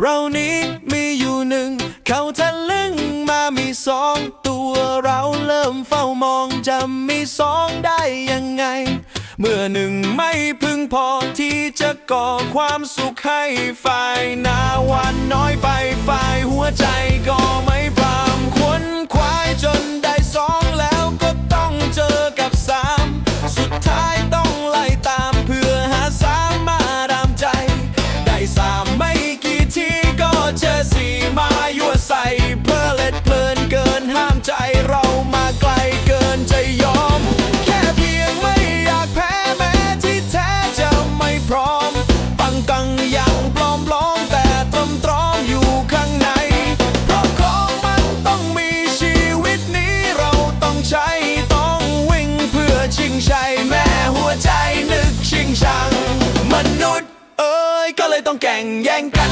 เรานี้มีอยู่หนึ่ง เขาทะลึ่งมามีสองตัวเราเริ่มเฝ้ามองจะมีสองได้ยังไง เมื่อหนึ่งไม่พึงพอที่จะก่อความสุขให้ฝ่ายนาว ปังกังยังปลอมปลอมแต่ตรมตรอมอยู่ข้างใน เพราะของมันต้องมีชีวิตนี้เราต้องใช้ต้องวิ่งเพื่อชิงชัยแม่หัวใจนึกชิงชัง มนุษย์เอ้ยก็เลยต้องแข่งแย่งกัน